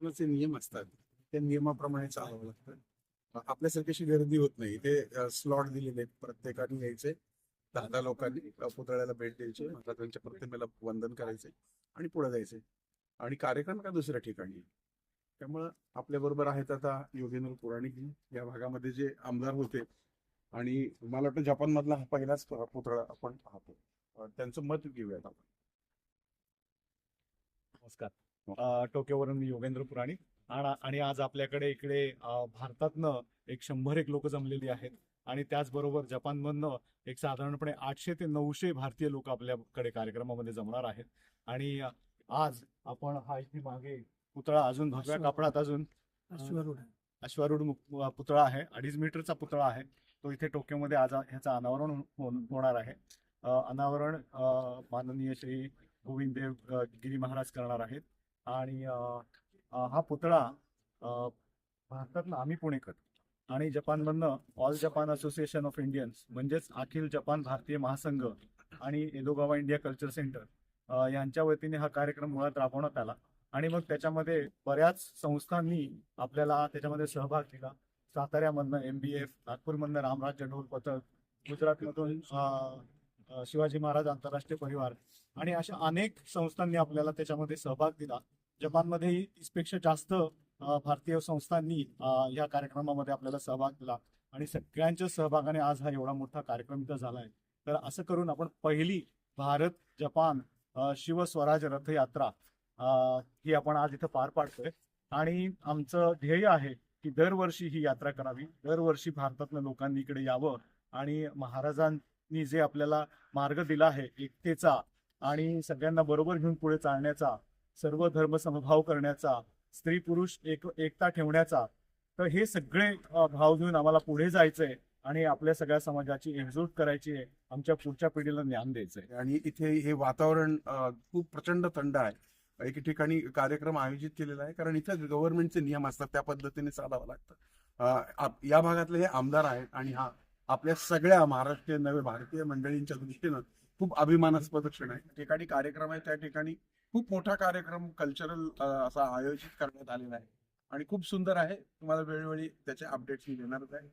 नियम असतात. त्या नियमाप्रमाणे चालावं लागतं. आपल्यासारखी गर्दी होत नाही. ते स्लॉट दिलेले प्रत्येकाने यायचे. दहा दहा लोकांनी पुतळ्याला भेट द्यायची. महाराजांच्या प्रतिमेला वंदन करायचे आणि पुढे जायचे. आणि कार्यक्रम का दुसऱ्या ठिकाणी. त्यामुळं आपल्या बरोबर आहेत आता योगेंद्र पुराणिक या भागामध्ये जे आमदार होते. आणि मला वाटतं जपान मधला हा पहिलाच पुतळा आपण पाहतो. त्यांचं मत घेऊयात आपण. नमस्कार. टोक्योवरून मी योगेंद्र पुराणिक आणि आज आपल्याकडे इकडे भारतातनं एक शंभर एक लोक जमलेली आहेत. आणि त्याचबरोबर जपानमधनं एक साधारणपणे आठशे ते नऊशे भारतीय लोक आपल्याकडे कार्यक्रमामध्ये जमणार आहेत. आणि आज आपण हा इथे मागे पुतळा अजून भगव्या कापडात अजून अश्वारूढ. पुतळा आहे. अडीच मीटरचा पुतळा आहे. तो इथे टोक्योमध्ये आज ह्याचं अनावरण हो- होणार आहे. अनावरण माननीय श्री गोविंद देव गिरी महाराज करणार आहेत. आणि हा पुतळा भारतातला आम्ही पुणेकर आणि जपानमधनं all Japan association of Indians म्हणजेच अखिल जपान भारतीय महासंघ आणि एलोगावा इंडिया कल्चर सेंटर यांच्या वतीने हा कार्यक्रम मुळात राबवण्यात आला. आणि मग त्याच्यामध्ये बऱ्याच संस्थांनी आपल्याला त्याच्यामध्ये सहभाग दिला. साताऱ्यामधनं एम बी एफ नागपूरमधनं रामराज्य ढोल पथक गुजरातमधून शिवाजी महाराज आंतरराष्ट्रीय परिवार आणि अशा अनेक संस्थांनी आपल्याला त्याच्यामध्ये सहभाग दिला. जपानमध्येही तीसपेक्षा जास्त भारतीय संस्थांनी या कार्यक्रमामध्ये आपल्याला सहभाग दिला. आणि सगळ्यांच्या सहभागाने आज हा एवढा मोठा कार्यक्रम इथं झालाय. तर असं करून आपण पहिली भारत जपान शिवस्वराज रथयात्रा ही आपण आज इथं पार पाडतोय. आणि आमचं ध्येय आहे की दरवर्षी ही यात्रा करावी. दरवर्षी भारतातल्या लोकांनी इकडे यावं आणि महाराजांनी जे आपल्याला मार्ग दिला आहे एकतेचा आणि सगळ्यांना बरोबर घेऊन पुढे चालण्याचा सर्व धर्म समभाव करण्याचा स्त्री पुरुष एक एकता ठेवण्याचा तर हे सगळे भाव घेऊन आम्हाला पुढे जायचंय आणि आपल्या सगळ्या समाजाची एकजूट करायची आहे. आमच्या पुढच्या पिढीला ज्ञान द्यायचंय. आणि इथे हे वातावरण खूप प्रचंड थंड आहे. एक ठिकाणी कार्यक्रम आयोजित केलेला आहे. कारण इथे गव्हर्नमेंटचे नियम असतात त्या पद्धतीने चालावं लागतं. या भागातले हे आमदार आहेत आणि हा आपल्या सगळ्या महाराष्ट्रीय नवे भारतीय मंडळींच्या दृष्टीनं खूप अभिमानास्पद क्षण आहे. ठिकाणी कार्यक्रम आहे त्या ठिकाणी खूप मोठा कार्यक्रम कल्चरल असा आयोजित करण्यात आलेला आहे. आणि खूप सुंदर आहे. तुम्हाला वेळोवेळी त्याचे अपडेट्स मी देणारच आहे.